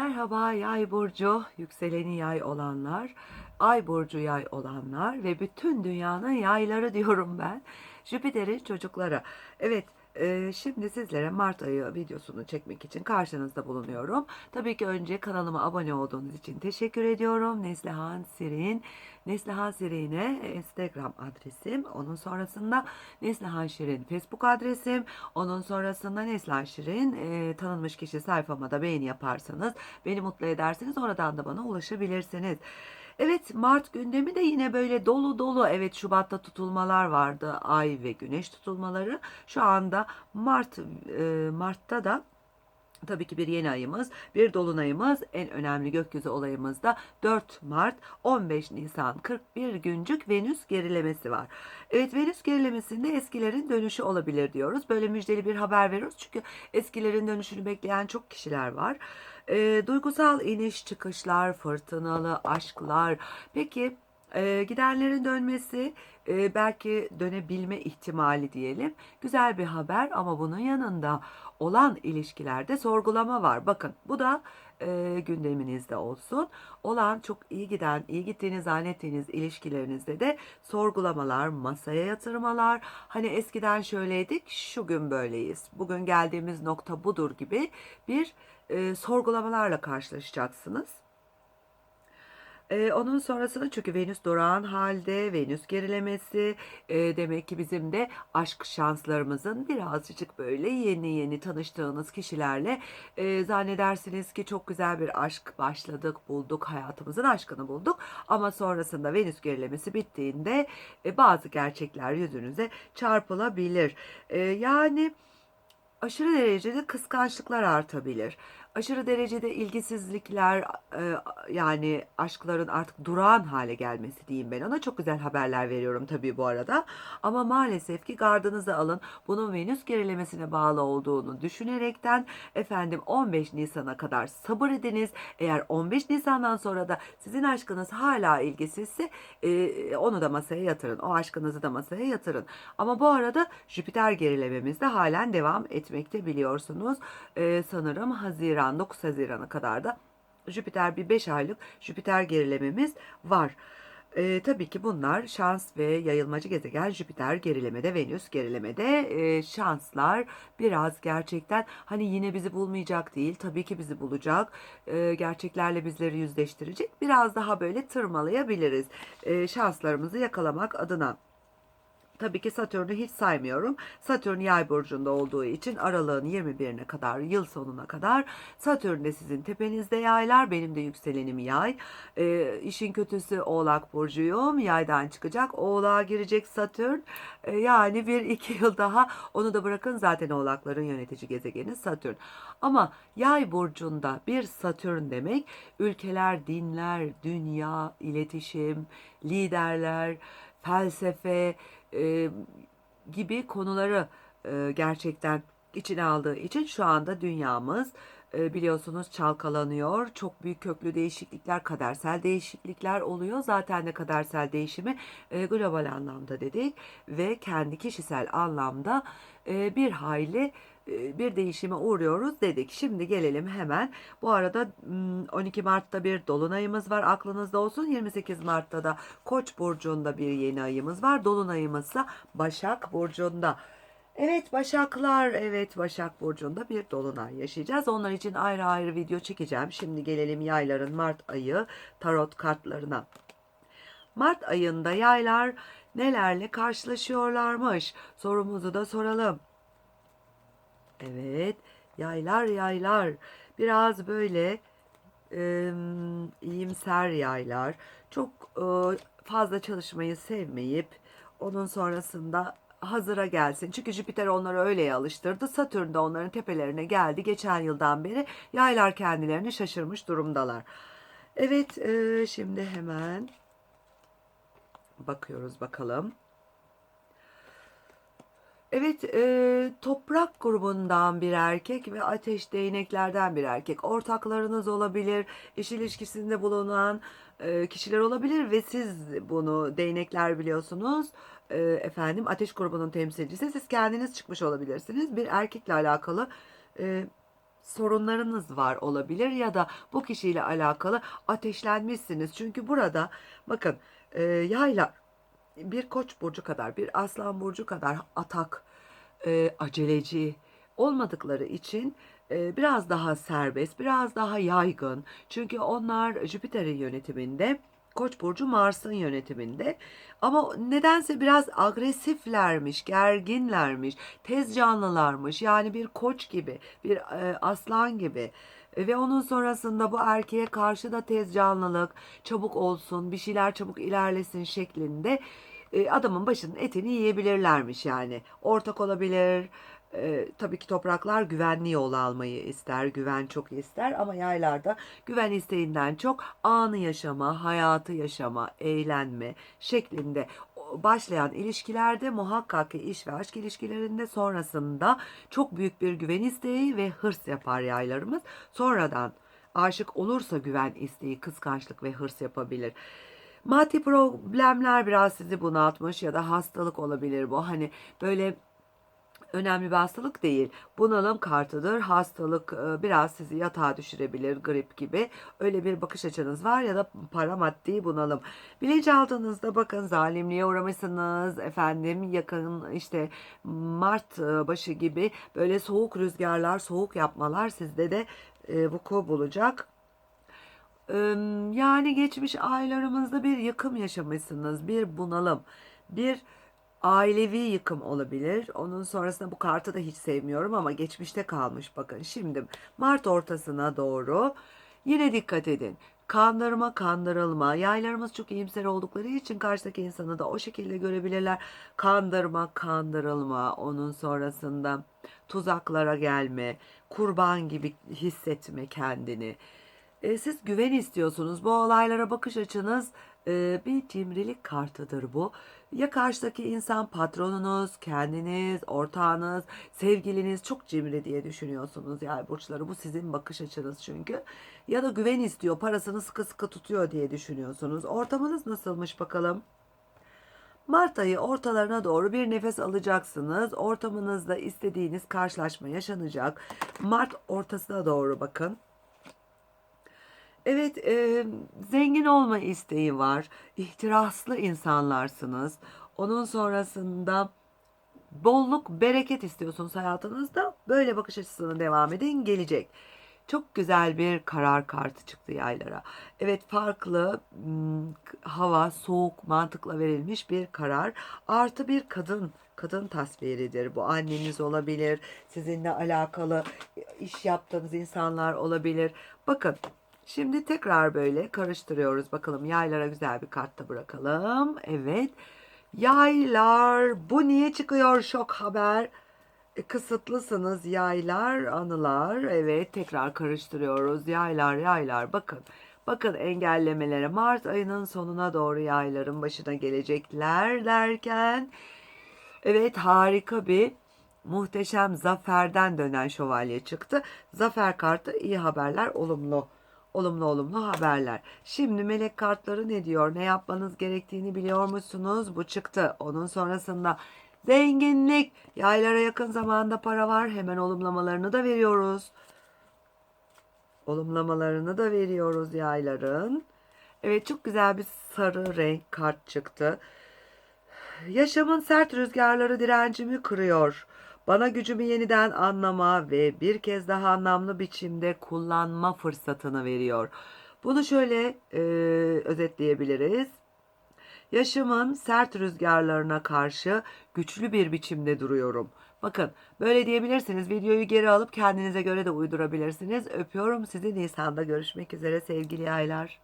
Merhaba yay burcu, yükseleni yay olanlar, ay burcu yay olanlar ve bütün dünyanın yayları diyorum ben. Jüpiter'in çocuklara. Evet, e, şimdi sizlere Mart ayı videosunu çekmek için karşınızda bulunuyorum. Tabii ki önce kanalıma abone olduğunuz için teşekkür ediyorum. Neslihan Sirin. Neslihan Sirin'e Instagram adresim. Onun sonrasında Neslihan Şirin Facebook adresim. Onun sonrasında Neslihan Şirin e, tanınmış kişi sayfama da beğeni yaparsanız beni mutlu edersiniz. Oradan da bana ulaşabilirsiniz. Evet Mart gündemi de yine böyle dolu dolu. Evet Şubat'ta tutulmalar vardı. Ay ve güneş tutulmaları. Şu anda Mart e, Mart'ta da Tabii ki bir yeni ayımız, bir dolunayımız, en önemli gökyüzü olayımız da 4 Mart 15 Nisan 41 güncük Venüs gerilemesi var. Evet Venüs gerilemesinde eskilerin dönüşü olabilir diyoruz. Böyle müjdeli bir haber veriyoruz çünkü eskilerin dönüşünü bekleyen çok kişiler var. E, duygusal iniş çıkışlar, fırtınalı aşklar. Peki e, gidenlerin dönmesi e, belki dönebilme ihtimali diyelim. Güzel bir haber ama bunun yanında olan ilişkilerde sorgulama var. Bakın bu da e, gündeminizde olsun. Olan çok iyi giden, iyi gittiğini zannettiğiniz ilişkilerinizde de sorgulamalar, masaya yatırmalar. Hani eskiden şöyleydik, şu gün böyleyiz. Bugün geldiğimiz nokta budur gibi bir e, sorgulamalarla karşılaşacaksınız. Ee, onun sonrasında çünkü Venüs durağan halde, Venüs gerilemesi e, demek ki bizim de aşk şanslarımızın birazcık böyle yeni yeni tanıştığınız kişilerle e, zannedersiniz ki çok güzel bir aşk başladık, bulduk, hayatımızın aşkını bulduk. Ama sonrasında Venüs gerilemesi bittiğinde e, bazı gerçekler yüzünüze çarpılabilir. E, yani aşırı derecede kıskançlıklar artabilir. Aşırı derecede ilgisizlikler e, yani aşkların artık durağan hale gelmesi diyeyim ben ona. Çok güzel haberler veriyorum tabii bu arada. Ama maalesef ki gardınızı alın. Bunun Venüs gerilemesine bağlı olduğunu düşünerekten efendim 15 Nisan'a kadar sabır ediniz. Eğer 15 Nisan'dan sonra da sizin aşkınız hala ilgisizse e, onu da masaya yatırın. O aşkınızı da masaya yatırın. Ama bu arada Jüpiter gerilememiz de halen devam etmekte biliyorsunuz. E, sanırım Haziran Haziran 9 Haziran'a kadar da Jüpiter bir 5 aylık Jüpiter gerilememiz var. E, tabii ki bunlar şans ve yayılmacı gezegen Jüpiter gerilemede, Venüs gerilemede e, şanslar biraz gerçekten hani yine bizi bulmayacak değil. Tabii ki bizi bulacak. E, gerçeklerle bizleri yüzleştirecek. Biraz daha böyle tırmalayabiliriz. E, şanslarımızı yakalamak adına. Tabii ki Satürn'ü hiç saymıyorum. Satürn yay burcunda olduğu için aralığın 21'ine kadar, yıl sonuna kadar Satürn de sizin tepenizde yaylar. Benim de yükselenim yay. E, işin kötüsü oğlak burcuyum. Yaydan çıkacak. Oğlağa girecek Satürn. E, yani bir iki yıl daha onu da bırakın zaten oğlakların yönetici gezegeni Satürn. Ama yay burcunda bir Satürn demek ülkeler, dinler, dünya, iletişim, liderler, felsefe, e, gibi konuları e, gerçekten içine aldığı için şu anda dünyamız e, biliyorsunuz çalkalanıyor. Çok büyük köklü değişiklikler, kadersel değişiklikler oluyor. Zaten de kadersel değişimi e, global anlamda dedik ve kendi kişisel anlamda e, bir hayli bir değişime uğruyoruz dedik. Şimdi gelelim hemen. Bu arada 12 Mart'ta bir dolunayımız var. Aklınızda olsun. 28 Mart'ta da Koç burcunda bir yeni ayımız var. Dolunayımız ise Başak burcunda. Evet Başaklar, evet Başak Burcu'nda bir dolunay yaşayacağız. Onlar için ayrı ayrı video çekeceğim. Şimdi gelelim yayların Mart ayı tarot kartlarına. Mart ayında yaylar nelerle karşılaşıyorlarmış? Sorumuzu da soralım. Evet, yaylar yaylar. Biraz böyle e, iyimser yaylar. Çok e, fazla çalışmayı sevmeyip onun sonrasında hazıra gelsin. Çünkü Jüpiter onları öyle alıştırdı. Satürn de onların tepelerine geldi. Geçen yıldan beri yaylar kendilerini şaşırmış durumdalar. Evet, e, şimdi hemen bakıyoruz bakalım. Evet, e, toprak grubundan bir erkek ve ateş değneklerden bir erkek. Ortaklarınız olabilir, iş ilişkisinde bulunan e, kişiler olabilir ve siz bunu değnekler biliyorsunuz. E, efendim, ateş grubunun temsilcisi. Siz kendiniz çıkmış olabilirsiniz. Bir erkekle alakalı e, sorunlarınız var olabilir ya da bu kişiyle alakalı ateşlenmişsiniz. Çünkü burada bakın e, yaylar bir koç burcu kadar, bir aslan burcu kadar atak, e, aceleci olmadıkları için e, biraz daha serbest, biraz daha yaygın. Çünkü onlar Jüpiter'in yönetiminde, Koç burcu Mars'ın yönetiminde. Ama nedense biraz agresiflermiş, gerginlermiş, tez canlılarmış. Yani bir koç gibi, bir e, aslan gibi. Ve onun sonrasında bu erkeğe karşı da tez canlılık, çabuk olsun, bir şeyler çabuk ilerlesin şeklinde e, adamın başının etini yiyebilirlermiş yani. Ortak olabilir. E, tabii ki topraklar güvenli yol almayı ister, güven çok ister ama yaylarda güven isteğinden çok anı yaşama, hayatı yaşama, eğlenme şeklinde başlayan ilişkilerde muhakkak ki iş ve aşk ilişkilerinde sonrasında çok büyük bir güven isteği ve hırs yapar yaylarımız. Sonradan aşık olursa güven isteği, kıskançlık ve hırs yapabilir. Maddi problemler biraz sizi bunaltmış ya da hastalık olabilir bu. Hani böyle önemli bir hastalık değil. Bunalım kartıdır. Hastalık e, biraz sizi yatağa düşürebilir, grip gibi. Öyle bir bakış açınız var ya da para maddi bunalım. Bilinçaltınızda bakın zalimliğe uğramışsınız. Efendim yakın işte Mart e, başı gibi böyle soğuk rüzgarlar, soğuk yapmalar sizde de e, vuku bulacak. Yani geçmiş aylarımızda bir yıkım yaşamışsınız, bir bunalım, bir ailevi yıkım olabilir. Onun sonrasında bu kartı da hiç sevmiyorum ama geçmişte kalmış bakın. Şimdi Mart ortasına doğru yine dikkat edin. Kandırma, kandırılma. Yaylarımız çok iyimser oldukları için karşıdaki insanı da o şekilde görebilirler. Kandırma, kandırılma. Onun sonrasında tuzaklara gelme, kurban gibi hissetme kendini. E, siz güven istiyorsunuz. Bu olaylara bakış açınız e, bir cimrilik kartıdır bu. Ya karşıdaki insan patronunuz, kendiniz, ortağınız, sevgiliniz çok cimri diye düşünüyorsunuz yani burçları. Bu sizin bakış açınız çünkü. Ya da güven istiyor, parasını sıkı sıkı tutuyor diye düşünüyorsunuz. Ortamınız nasılmış bakalım? Mart ayı ortalarına doğru bir nefes alacaksınız. Ortamınızda istediğiniz karşılaşma yaşanacak. Mart ortasına doğru bakın. Evet, e, zengin olma isteği var. İhtiraslı insanlarsınız. Onun sonrasında bolluk, bereket istiyorsunuz hayatınızda. Böyle bakış açısına devam edin, gelecek. Çok güzel bir karar kartı çıktı yaylara. Evet, farklı hava, soğuk, mantıkla verilmiş bir karar. Artı bir kadın, kadın tasviridir. Bu anneniz olabilir, sizinle alakalı iş yaptığınız insanlar olabilir. Bakın, Şimdi tekrar böyle karıştırıyoruz. Bakalım yaylara güzel bir kartta bırakalım. Evet. Yaylar. Bu niye çıkıyor şok haber? E, kısıtlısınız yaylar, anılar. Evet tekrar karıştırıyoruz. Yaylar, yaylar. Bakın. Bakın engellemelere Mart ayının sonuna doğru yayların başına gelecekler derken Evet harika bir muhteşem zaferden dönen şövalye çıktı. Zafer kartı iyi haberler, olumlu. Olumlu olumlu haberler. Şimdi melek kartları ne diyor? Ne yapmanız gerektiğini biliyor musunuz? Bu çıktı. Onun sonrasında zenginlik. Yaylara yakın zamanda para var. Hemen olumlamalarını da veriyoruz. Olumlamalarını da veriyoruz yayların. Evet çok güzel bir sarı renk kart çıktı. Yaşamın sert rüzgarları direncimi kırıyor. Bana gücümü yeniden anlama ve bir kez daha anlamlı biçimde kullanma fırsatını veriyor. Bunu şöyle e, özetleyebiliriz. Yaşamın sert rüzgarlarına karşı güçlü bir biçimde duruyorum. Bakın böyle diyebilirsiniz. Videoyu geri alıp kendinize göre de uydurabilirsiniz. Öpüyorum sizi Nisan'da görüşmek üzere sevgili yaylar.